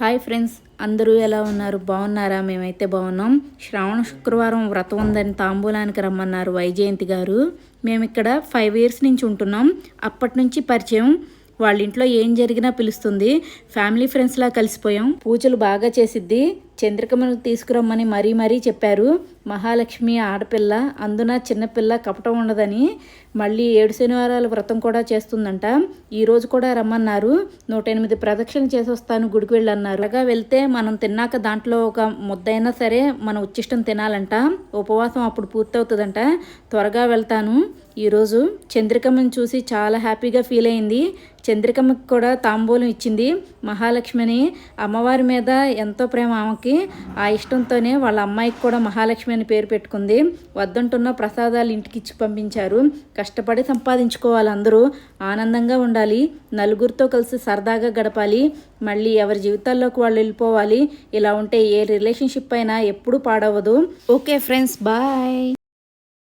Hi friends అందరూ ఎలా ఉన్నారు? బాగున్నారా? మేమైతే బాగున్నాం. శ్రావణ శుక్రవారం వ్రతం ఉందని తాంబూలానికి రమ్మన్నారు వైజయంతి గారు. మేము ఇక్కడ ఫైవ్ ఇయర్స్ నుంచి ఉంటున్నాం. అప్పటి నుంచి పరిచయం. వాళ్ళ ఇంట్లో ఏం జరిగినా పిలుస్తుంది. ఫ్యామిలీ ఫ్రెండ్స్లా కలిసిపోయాం. పూజలు బాగా చేసిద్ది. చంద్రికమను తీసుకురమ్మని మరీ మరీ చెప్పారు. మహాలక్ష్మి ఆడపిల్ల అందున చిన్నపిల్ల కపటం ఉండదని మళ్ళీ ఏడు శనివారాల వ్రతం కూడా చేస్తుందంట. ఈరోజు కూడా రమ్మన్నారు. నూట ఎనిమిది ప్రదక్షిణ చేసి వస్తాను గుడికి వెళ్ళన్నారు. అలాగా వెళ్తే మనం తిన్నాక దాంట్లో ఒక ముద్దైనా సరే మన ఉచ్చిష్టం తినాలంట. ఉపవాసం అప్పుడు పూర్తవుతుందంట. త్వరగా వెళ్తాను. ఈరోజు చంద్రికమ్మని చూసి చాలా హ్యాపీగా ఫీల్ అయింది. చంద్రికమ్మకి కూడా తాంబూలం ఇచ్చింది మహాలక్ష్మిని. అమ్మవారి మీద ఎంతో ప్రేమ ఆమెకి. ఆ ఇష్టంతోనే వాళ్ళ అమ్మాయికి కూడా మహాలక్ష్మి అని పేరు పెట్టుకుంది. వద్దంటున్న ప్రసాదాలు ఇంటికి ఇచ్చి పంపించారు. కష్టపడి సంపాదించుకోవాలి అందరూ. ఆనందంగా ఉండాలి. నలుగురితో కలిసి సరదాగా గడపాలి. మళ్ళీ ఎవరి జీవితాల్లోకి వాళ్ళు వెళ్ళిపోవాలి. ఇలా ఉంటే ఏ రిలేషన్షిప్ అయినా ఎప్పుడూ పాడవదు. Okay friends bye.